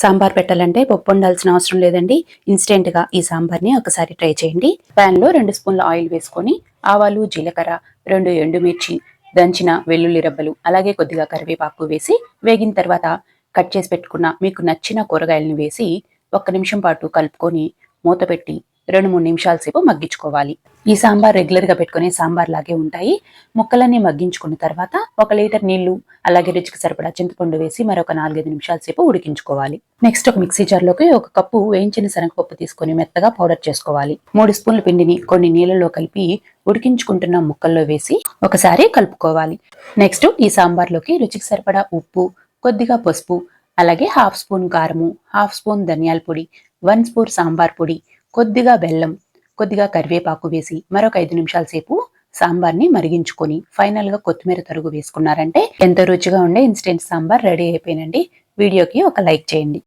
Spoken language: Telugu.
సాంబార్ పెట్టాలంటే పప్పు వండాల్సిన అవసరం లేదండి. ఇన్స్టెంట్గా ఈ సాంబార్ని ఒకసారి ట్రై చేయండి. పాన్లో రెండు స్పూన్ల ఆయిల్ వేసుకొని ఆవాలు జీలకర్ర రెండు ఎండుమిర్చి దంచిన వెల్లుల్లి రబ్బలు అలాగే కొద్దిగా కరివేపాకు వేసి వేగిన తర్వాత కట్ చేసి పెట్టుకున్న మీకు నచ్చిన కూరగాయలను వేసి ఒక్క నిమిషం పాటు కలుపుకొని మూత పెట్టి రెండు మూడు నిమిషాల సేపు మగ్గించుకోవాలి. ఈ సాంబార్ రెగ్యులర్గా పెట్టుకునే సాంబార్ లాగే ఉంటాయి. ముక్కలన్నీ మగ్గించుకున్న తర్వాత ఒక లీటర్ నీళ్ళు అలాగే రుచికి సరిపడా చింతపండు వేసి మరొక నాలుగైదు నిమిషాల సేపు ఉడికించుకోవాలి. నెక్స్ట్ ఒక మిక్సీ జార్లోకి ఒక కప్పు వేయించిన శనగపప్పు తీసుకొని మెత్తగా పౌడర్ చేసుకోవాలి. మూడు స్పూన్ల పిండిని కొన్ని నీళ్ళలో కలిపి ఉడికించుకుంటున్న ముక్కల్లో వేసి ఒకసారి కలుపుకోవాలి. నెక్స్ట్ ఈ సాంబార్లోకి రుచికి సరిపడా ఉప్పు కొద్దిగా పసుపు అలాగే హాఫ్ స్పూన్ కారము హాఫ్ స్పూన్ ధనియాల పొడి వన్ స్పూన్ సాంబార్ పొడి కొద్దిగా బెల్లం కొద్దిగా కరివేపాకు వేసి మరొక ఐదు నిమిషాల సేపు సాంబార్ని మరిగించుకొని ఫైనల్గా కొత్తిమీర తరుగు వేసుకున్నారంటే ఎంతో రుచిగా ఉండే ఇన్స్టెంట్ సాంబార్ రెడీ అయిపోయినండి వీడియోకి ఒక లైక్ చేయండి.